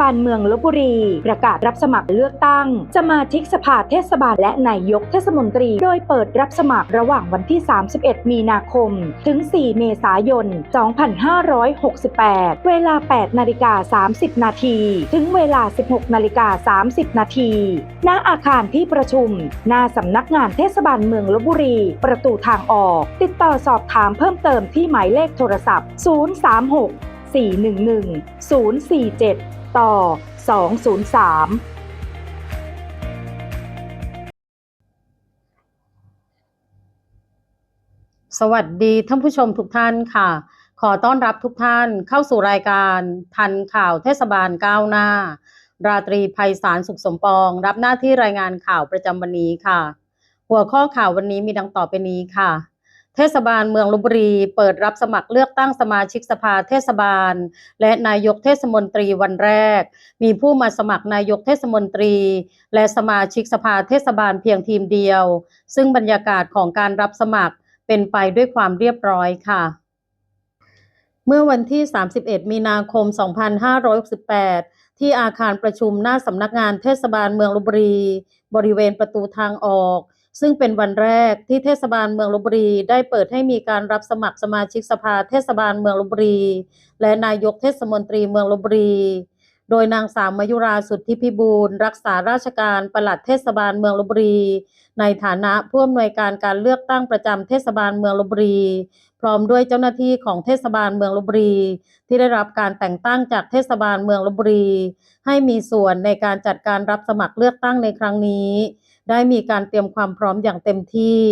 บาลเมืองลบบุรี ประกาศรับสมัครเลือกตั้ง สมาชิกสภาเทศบาลและนายกเทศมนตรี โดยเปิดรับสมัครระหว่างวันที่ 31 มีนาคม ถึง 4 เมษายน 2568 เวลา 8 นาฬิกา 30 นาที ถึงเวลา 16 นาฬิกา 30 นาทีณอาคารที่ประชุม หน้าสำนักงานเทศบาลเมืองลบบุรี ประตูทางออก ติดต่อสอบถามเพิ่มเติมที่หมายเลขโทรศัพท์ 036 411 047 ต่อ 203สวัสดีท่านผู้ชมทุกท่านค่ะ ขอต้อนรับทุกท่านเข้าสู่รายการทันข่าวเทศบาลก้าวหน้า ราตรีภัยสารสุขสมปอง รับหน้าที่รายงานข่าวประจำวันนี้ค่ะ หัวข้อข่าววันนี้มีดังต่อไปนี้ค่ะ เทศบาลเมืองลบบุรี เปิดรับสมัครเลือกตั้งสมาชิกสภาเทศบาล และนายกเทศมนตรีวันแรก มีผู้มาสมัครนายกเทศมนตรี และสมาชิกสภาเทศบาลเพียงทีมเดียว ซึ่งบรรยากาศของการรับสมัครเป็นไปด้วยความเรียบร้อยค่ะเมื่อวันที่ 31 มีนาคม 2568 ที่อาคารประชุมหน้าสำนักงานเทศบาลเมืองลบบุรี บริเวณประตูทางออก ซึ่งเป็นวันแรกที่เทศบาลเมืองลบบุรี ได้เปิดให้มีการรับสมัครสมาชิกสภาเทศบาลเมืองลบบุรี และนายกเทศมนตรีเมืองลบบุรี โดยนางสาวมยุราสุทธิพิบูลรักษาราชการปลัดเทศบาลเมืองลบบุรี ในฐานะผู้อำนวยการการเลือกตั้งประจำเทศบาลเมืองลบบุรี พร้อมด้วยเจ้าหน้าที่ของเทศบาลเมืองลบบุรี ที่ได้รับการแต่งตั้งจากเทศบาลเมืองลบบุรี ให้มีส่วนในการจัดการรับสมัครเลือกตั้งในครั้งนี้ ได้มีการเตรียมความพร้อมอย่างเต็มที่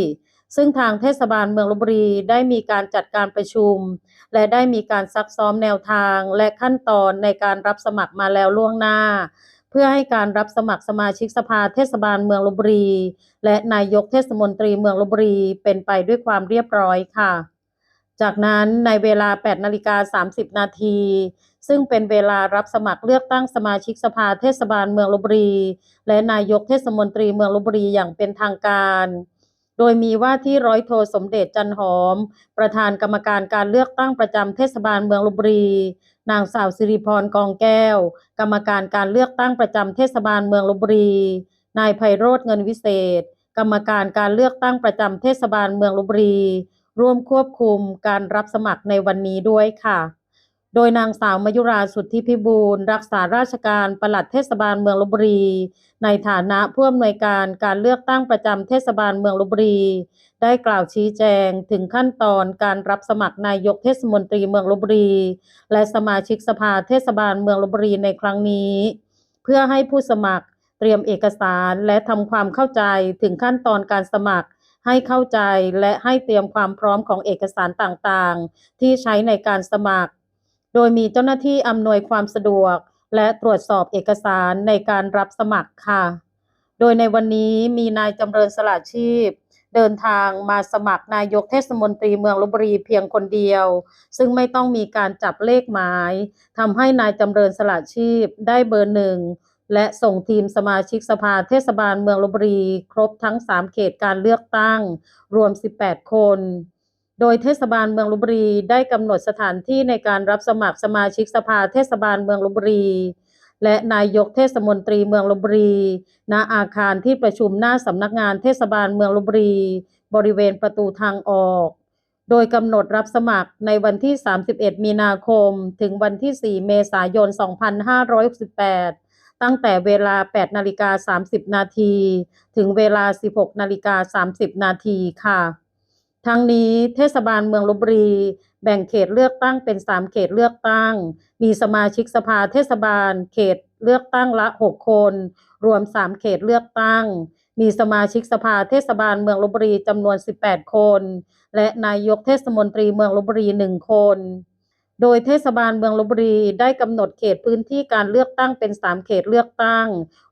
ซึ่งทางเทศบาลเมืองลบบุรีได้มีการจัดการประชุม และได้มีการซักซ้อมแนวทางและขั้นตอนในการรับสมัครมาแล้วล่วงหน้า เพื่อให้การรับสมัครสมาชิกสภาเทศบาลเมืองลบบุรี และนายกเทศมนตรีเมืองลบบุรีเป็นไปด้วยความเรียบร้อยค่ะ จากนั้นในเวลา 8นาฬิกา30 นาที ซึ่งเป็นเวลารับสมัครเลือกตั้งสมาชิกสภาเทศบาลเมืองลบบุรี และนายกเทศมนตรีเมืองลบบุรีอย่างเป็นทางการ โดยมีว่าที่ร้อยโทสมเด็จจันหอม ประธานกรรมการการเลือกตั้งประจำเทศบาลเมืองลบบุรี นางสาวสิริพรกองแก้ว กรรมการการเลือกตั้งประจำเทศบาลเมืองลบบุรี นายไพโรธเงินวิเศษ กรรมการการเลือกตั้งประจำเทศบาลเมืองลบบุรี ร่วมควบคุมการรับสมัครในวันนี้ด้วยค่ะ โดยนางสาวมยุราสุทธิพิบูลรักษาราชการปลัดเทศบาลเมืองลบบุรี ในฐานะผู้อำนวยการการเลือกตั้งประจำเทศบาลเมืองลบบุรี ได้กล่าวชี้แจงถึงขั้นตอนการรับสมัครนายกเทศมนตรีเมืองลบบุรี และสมาชิกสภาเทศบาลเมืองลบบุรีในครั้งนี้ เพื่อให้ผู้สมัครเตรียมเอกสารและทำความเข้าใจถึงขั้นตอนการสมัคร ให้เข้าใจและให้เตรียมความพร้อมของเอกสารต่างๆ ที่ใช้ในการสมัคร โดยมีเจ้าหน้าที่อำนวยความสะดวก และตรวจสอบเอกสารในการรับสมัครค่ะ โดยในวันนี้มีนายจำเริญสละชีพ เดินทางมาสมัครนายกเทศมนตรีเมืองลบบุรีเพียงคนเดียว ซึ่งไม่ต้องมีการจับเลขหมายทำให้นายจำเริญสละชีพได้เบอร์หนึ่ง และส่งทีมสมาชิกสภาเทศบาลเมืองลบบุรี ครบทั้ง 3 เขตการเลือกตั้ง รวม 18 คน โดยเทศบาลเมืองลบบุรีได้กำหนดสถานที่ในการรับสมัครสมาชิกสภาเทศบาลเมืองลบบุรี และนายกเทศมนตรีเมืองลบบุรี ณ อาคารที่ประชุมหน้าสำนักงานเทศบาลเมืองลบบุรี บริเวณประตูทางออก โดยกำหนดรับสมัครในวันที่ 31 มีนาคม ถึงวันที่ 4 เมษายน 2568 ตั้งแต่เวลา 8 นาฬิกา 30 นาที ถึงเวลา 16 นาฬิกา 30 นาทีค่ะ ทั้งนี้เทศบาลเมืองลบบุรี แบ่งเขตเลือกตั้งเป็น 3 เขตเลือกตั้ง มีสมาชิกสภาเทศบาล เขตเลือกตั้งละ 6 คน รวม 3 เขตเลือกตั้ง มีสมาชิกสภาเทศบาลเมืองลบบุรีจำนวน 18 คน และนายกเทศมนตรีเมืองลบบุรี 1 คน โดยเทศบาลเมืองลบบุรีได้กำหนดเขตพื้นที่การเลือกตั้งเป็น 3 เขตเลือกตั้ง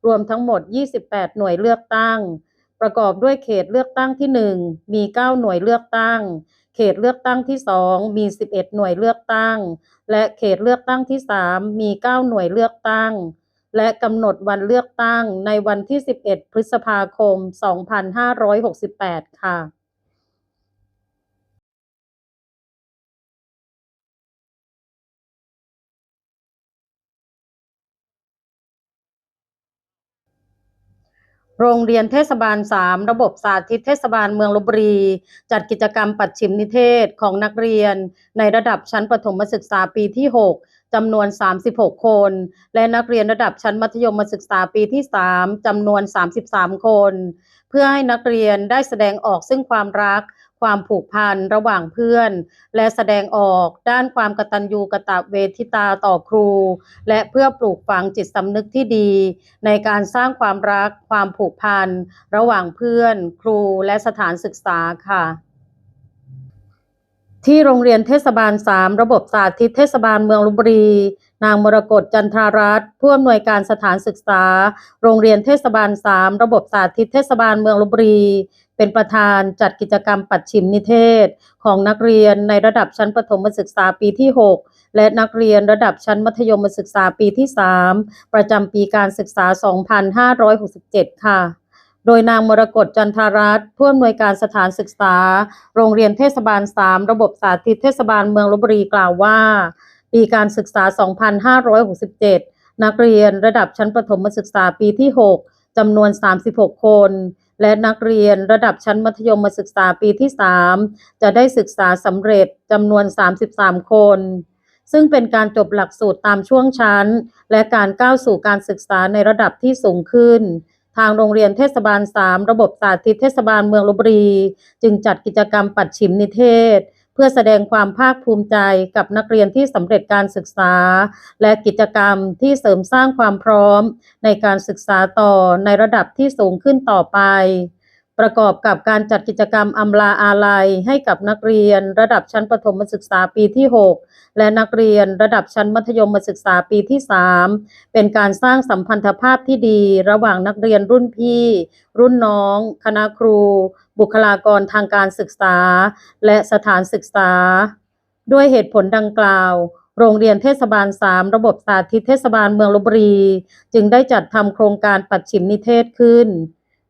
รวมทั้งหมด 28 หน่วยเลือกตั้ง ประกอบด้วยเขตเลือกตั้งที่ 1 มี 9 หน่วยเลือกตั้ง เขตเลือกตั้งที่ 2 มี 11 หน่วยเลือกตั้ง และเขตเลือกตั้งที่ 3 มี 9 หน่วยเลือกตั้ง และกำหนดวันเลือกตั้งในวันที่ 11 พฤษภาคม 2568 ค่ะ โรงเรียนเทศบาล 3 ระบบสาธิตเทศบาลเมืองลบบุรี จัดกิจกรรมปัดชิมนิเทศของนักเรียน ในระดับชั้นประถมศึกษาปีที่ 6จำนวน 36 คน และนักเรียนระดับชั้นมัธยมศึกษาปีที่ 3จำนวน 33 คน เพื่อให้นักเรียนได้แสดงออกซึ่งความรัก ความผูกพันระหว่างเพื่อน และแสดงออกด้านความกตัญญูกตเวทิตาต่อครู และเพื่อปลูกฝังจิตสำนึกที่ดี ในการสร้างความรักความผูกพันระหว่างเพื่อน ครูและสถานศึกษาค่ะที่โรงเรียนเทศบาล 3 ระบบสาธิตเทศบาลเมืองลบบุรี นางมรกตจันทารัตน์ผู้อำนวยการสถานศึกษา โรงเรียนเทศบาล 3 ระบบสาธิตเทศบาลเมืองลบบุรี เป็นประธานจัดกิจกรรมปัดชิมนิเทศ ของนักเรียนในระดับชั้นประถมศึกษาปีที่ 6 และนักเรียนระดับชั้นมัธยมศึกษาปีที่ 3 ประจำปีการศึกษา 2567 ค่ะโดยนางมรกตจันทารัตน์ผู้อำนวยการสถานศึกษา โรงเรียนเทศบาล 3 ระบบสาธิตเทศบาลเมืองลบบุรีกล่าวว่า ปีการศึกษา 2567 นักเรียนระดับชั้นประถมศึกษาปีที่ 6 จำนวน 36 คน และนักเรียนระดับชั้นมัธยมศึกษาปีที่ 3 จะได้ศึกษาสำเร็จจำนวน 33 คน ซึ่งเป็นการจบหลักสูตรตามช่วงชั้น และการก้าวสู่การศึกษาในระดับที่สูงขึ้นทางโรงเรียนเทศบาล 3 ระบบสาธิตเทศบาลเมืองลบบุรี จึงจัดกิจกรรมปัดชิมนิเทศ เพื่อแสดงความภาคภูมิใจกับนักเรียนที่สำเร็จการศึกษา และกิจกรรมที่เสริมสร้างความพร้อมในการศึกษาต่อในระดับที่สูงขึ้นต่อไป ประกอบกับการจัดกิจกรรมอำลาอาลัยให้กับนักเรียนระดับชั้นประถมศึกษาปีที่ 6 และนักเรียนระดับชั้นมัธยมศึกษาปีที่ 3 เป็นการสร้างสัมพันธภาพที่ดีระหว่างนักเรียนรุ่นพี่ รุ่นน้อง คณะครู บุคลากรทางการศึกษา และสถานศึกษา ด้วยเหตุผลดังกล่าวโรงเรียนเทศบาล 3 ระบบสาธิตเทศบาลเมืองลบบุรี จึงได้จัดทำโครงการปัดชิมนิเทศขึ้น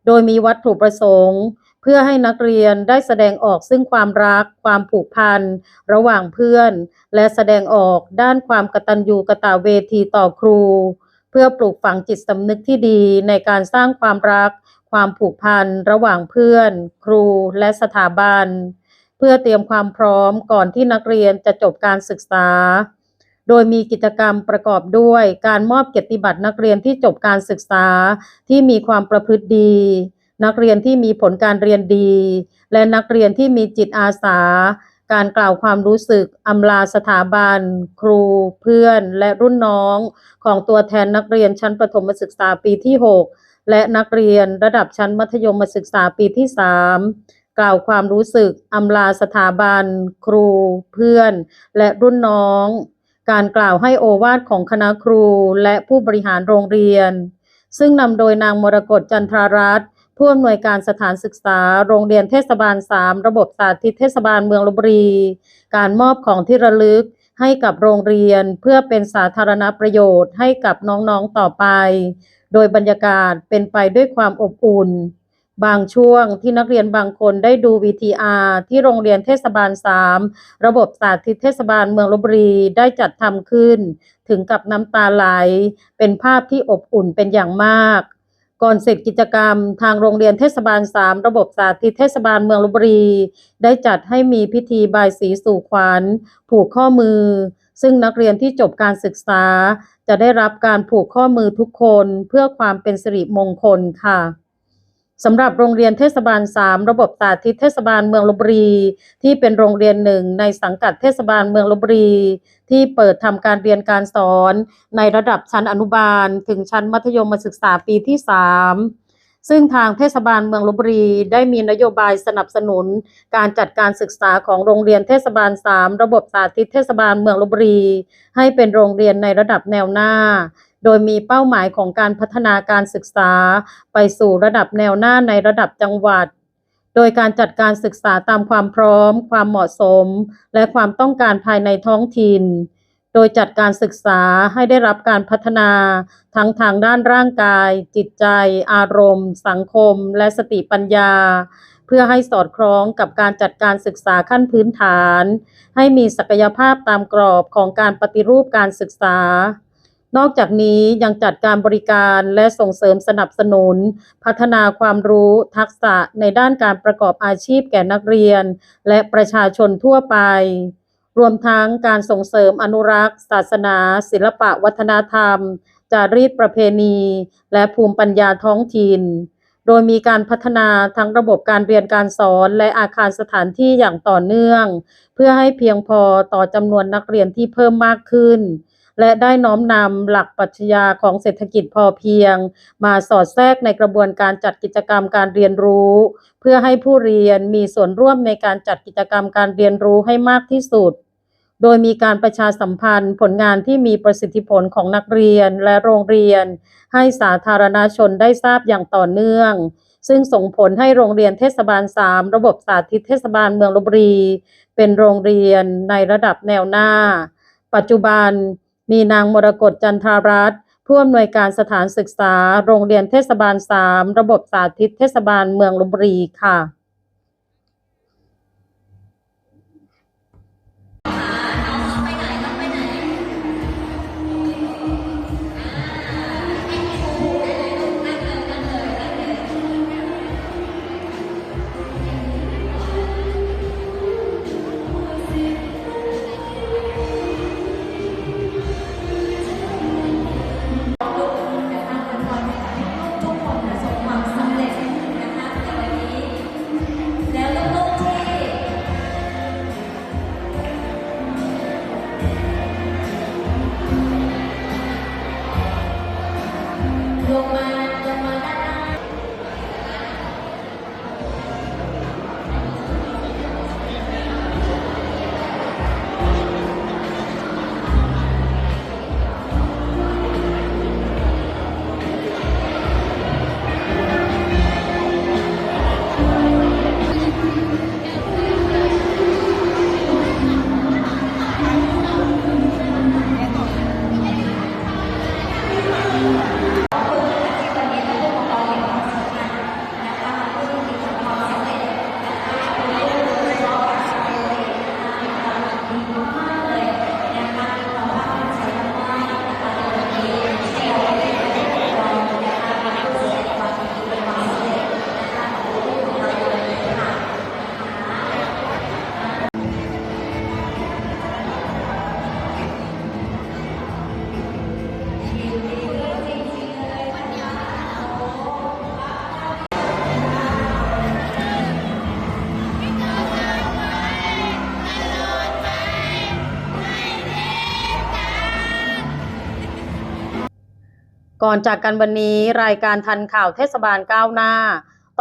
โดยมีวัตถุประสงค์ เพื่อให้นักเรียนได้แสดงออกซึ่งความรัก ความผูกพัน ระหว่างเพื่อน และแสดงออกด้านความกตัญญูกตเวทีต่อครู เพื่อปลูกฝังจิตสำนึกที่ดีในการสร้างความรัก ความผูกพัน ระหว่างเพื่อน ครู และสถาบัน เพื่อเตรียมความพร้อมก่อนที่นักเรียนจะจบการศึกษา โดยมีกิจกรรมประกอบด้วยการมอบเกียรติบัตรนักเรียนที่จบการศึกษาที่มีความประพฤติดี นักเรียนที่มีผลการเรียนดี และนักเรียนที่มีจิตอาสา การกล่าวความรู้สึกอำลาสถาบัน ครู เพื่อน และรุ่นน้อง ของตัวแทนนักเรียนชั้นประถมศึกษาปีที่ 6 และนักเรียนระดับชั้นมัธยมศึกษาปีที่ 3กล่าวความรู้สึกอำลาสถาบัน ครู เพื่อน และรุ่นน้อง การกล่าวให้โอวาทของคณะครูและผู้บริหารโรงเรียน ซึ่งนำโดยนางมรกตจันทรารัตน์ผู้อำนวยการสถานศึกษา โรงเรียนเทศบาล 3 ระบบสาธิตเทศบาลเมืองลบบุรี การมอบของที่ระลึกให้กับโรงเรียนเพื่อเป็นสาธารณประโยชน์ให้กับน้องๆต่อไป โดยบรรยากาศเป็นไปด้วยความอบอุ่น บางช่วงที่นักเรียนบางคนได้ดู VTR ที่โรงเรียนเทศบาล 3 ระบบสาธิตเทศบาลเมืองลบบุรีได้จัดทำขึ้น ถึงกับน้ำตาไหล เป็นภาพที่อบอุ่นเป็นอย่างมากก่อนเสร็จกิจกรรมทางโรงเรียนเทศบาล 3 ระบบสาธิตเทศบาลเมืองลบบุรี ได้จัดให้มีพิธีบายสีสู่ขวัญ ผูกข้อมือ ซึ่งนักเรียนที่จบการศึกษา จะได้รับการผูกข้อมือทุกคนเพื่อความเป็นสิริมงคลค่ะ สำหรับโรงเรียนเทศบาล 3 ระบบสาธิตเทศบาลเมืองลบบุรี ที่เป็นโรงเรียนหนึ่งในสังกัดเทศบาลเมืองลบบุรี ที่เปิดทำการเรียนการสอน ในระดับชั้นอนุบาล ถึงชั้นมัธยมศึกษาปีที่ 3 ซึ่งทางเทศบาลเมืองลบบุรี ได้มีนโยบายสนับสนุน การจัดการศึกษาของโรงเรียนเทศบาล 3 ระบบสาธิตเทศบาลเมืองลบบุรี ให้เป็นโรงเรียนในระดับแนวหน้า โดยมีเป้าหมายของการพัฒนาการศึกษา ไปสู่ระดับแนวหน้าในระดับจังหวัด โดยการจัดการศึกษาตามความพร้อม ความเหมาะสม และความต้องการภายในท้องถิ่น โดยจัดการศึกษาให้ได้รับการพัฒนา ทั้งทางด้านร่างกาย จิตใจ อารมณ์ สังคม และสติปัญญาเพื่อให้สอดคล้องกับการจัดการศึกษาขั้นพื้นฐาน ให้มีศักยภาพตามกรอบของการปฏิรูปการศึกษา นอกจากนี้ยังจัดการบริการและส่งเสริมสนับสนุน พัฒนาความรู้ทักษะในด้านการประกอบอาชีพแก่นักเรียน และประชาชนทั่วไป รวมทั้งการส่งเสริมอนุรักษ์ ศาสนา ศิลปะวัฒนธรรม จารีตประเพณี และภูมิปัญญาท้องถิ่น โดยมีการพัฒนาทั้งระบบการเรียนการสอนและอาคารสถานที่อย่างต่อเนื่อง เพื่อให้เพียงพอต่อจำนวนนักเรียนที่เพิ่มมากขึ้น และได้น้อมนำหลักปรัชญาของเศรษฐกิจพอเพียง มาสอดแทรกในกระบวนการจัดกิจกรรมการเรียนรู้ เพื่อให้ผู้เรียนมีส่วนร่วมในการจัดกิจกรรมการเรียนรู้ให้มากที่สุด โดยมีการประชาสัมพันธ์ผลงานที่มีประสิทธิผลของนักเรียนและโรงเรียน ให้สาธารณชนได้ทราบอย่างต่อเนื่องซึ่งส่งผลให้โรงเรียนเทศบาล 3 ระบบสาธิตเทศบาลเมืองลบบุรี เป็นโรงเรียนในระดับแนวหน้า ปัจจุบัน มีนางมรกตจันทารัตน์ผู้อำนวยการสถานศึกษา โรงเรียนเทศบาล 3 ระบบสาธิตเทศบาลเมืองลบบุรีค่ะ ก่อนจากกันวันนี้รายการทันข่าวเทศบาลก้าวหน้า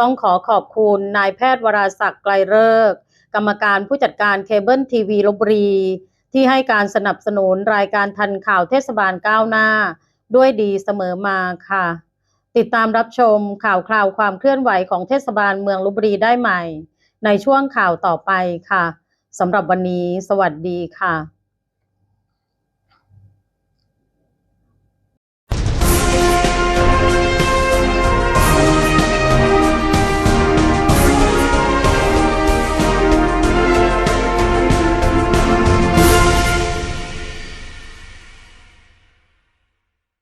ต้องขอขอบคุณนายแพทย์วราศักดิ์ไกลเลิกษ์กรรมการผู้จัดการเคเบิลทีวีลบบุรี ที่ให้การสนับสนุนรายการทันข่าวเทศบาลก้าวหน้า ด้วยดีเสมอมาค่ะ ติดตามรับชมข่าวคราวความเคลื่อนไหวของเทศบาลเมืองลบบุรีได้ใหม่ ในช่วงข่าวต่อไปค่ะสำหรับวันนี้ สวัสดีค่ะ